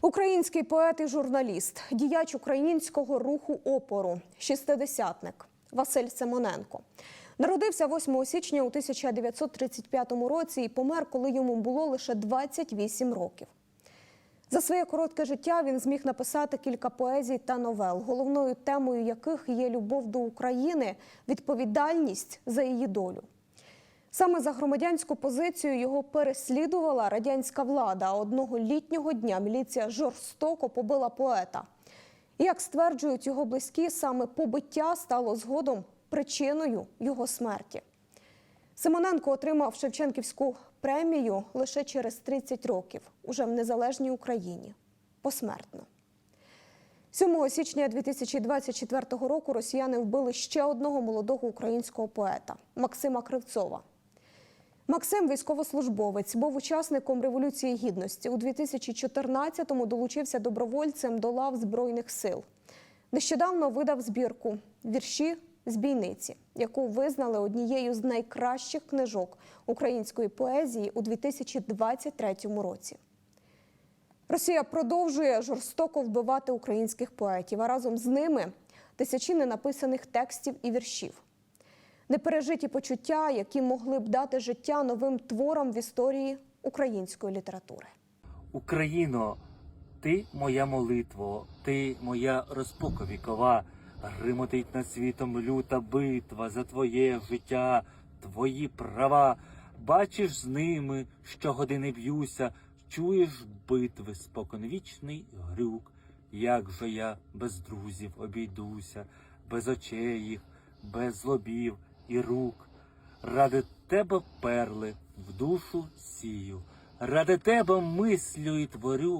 Український поет і журналіст, діяч українського руху опору, шістидесятник Василь Симоненко. Народився 8 січня у 1935 році і помер, коли йому було лише 28 років. За своє коротке життя він зміг написати кілька поезій та новел, головною темою яких є любов до України, відповідальність за її долю. Саме за громадянську позицію його переслідувала радянська влада. Одного літнього дня міліція жорстоко побила поета. Як стверджують його близькі, саме побиття стало згодом причиною його смерті. Симоненко отримав Шевченківську премію лише через 30 років, уже в незалежній Україні. Посмертно. 7 січня 2024 року росіяни вбили ще одного молодого українського поета Максима Кривцова. Максим, військовослужбовець, був учасником Революції Гідності. У 2014-му долучився добровольцем до лав Збройних сил. Нещодавно видав збірку вірші з бійниці, яку визнали однією з найкращих книжок української поезії у 2023 році. Росія продовжує жорстоко вбивати українських поетів, а разом з ними тисячі ненаписаних текстів і віршів. Непережиті почуття, які могли б дати життя новим творам в історії української літератури. Україно, ти моя молитво, ти моя розпука вікова, гримотить над світом люта битва за твоє життя, твої права. Бачиш з ними, що години б'юся, чуєш битви споконвічний грюк. Як же я без друзів обійдуся, без очей їх, без злобів і рук. Ради тебе перли в душу сію, ради тебе мислю і творю.